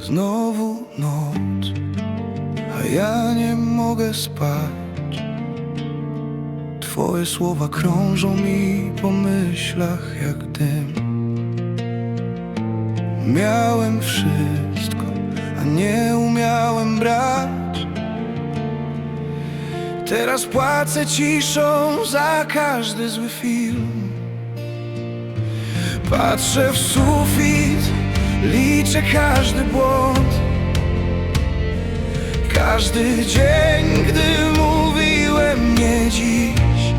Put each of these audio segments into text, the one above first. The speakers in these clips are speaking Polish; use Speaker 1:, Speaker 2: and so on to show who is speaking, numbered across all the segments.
Speaker 1: Znowu noc, a ja nie mogę spać. Twoje słowa krążą mi po myślach jak dym. Miałem wszystko, a nie umiałem brać. Teraz płacę ciszą za każdy zły film. Patrzę w sufit, liczę każdy błąd. Każdy dzień, gdy mówiłem nie dziś.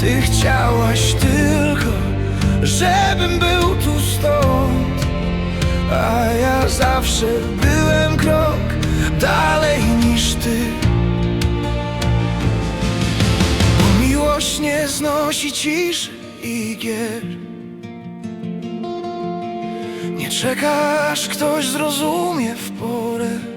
Speaker 1: Ty chciałaś tylko, żebym był tu stąd. A ja zawsze byłem krok dalej niż ty. Miłość nie znosi ciszy i gier. Czekasz, ktoś zrozumie w porę.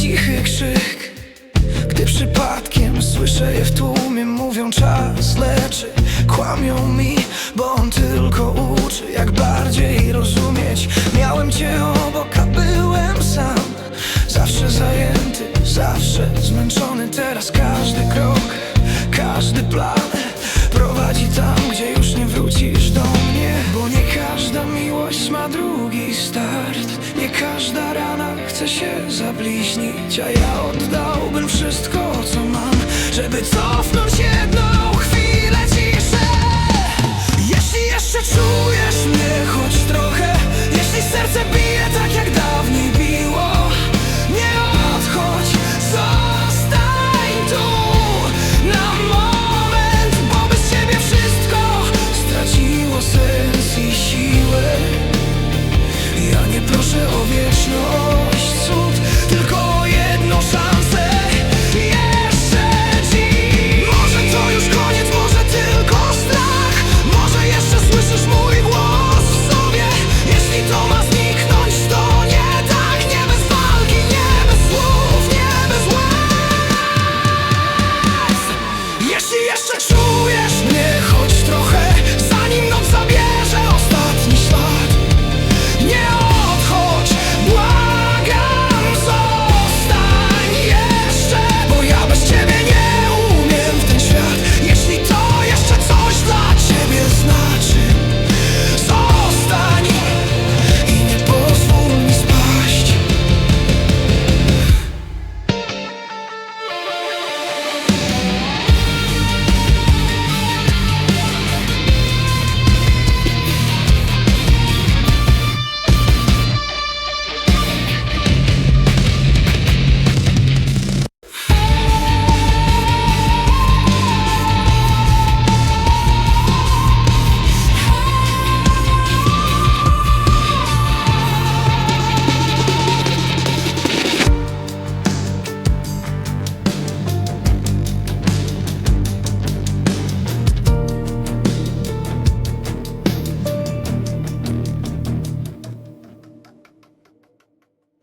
Speaker 1: Cichy krzyk. Gdy przypadkiem słyszę je w tłumie Mówią czas leczy, kłamią mi Bo on tylko uczy jak bardziej rozumieć. Miałem cię obok, a byłem sam. Zawsze zajęty, zawsze zmęczony. Teraz każdy krok, każdy plan Prowadzi tam, gdzie już nie wrócisz do mnie. Bo nie każda miłość ma drugi start. Nie każda rana chce się zabliźnić A ja oddałbym wszystko, co mam Żeby cofnąć jedną czujesz mnie choć trochę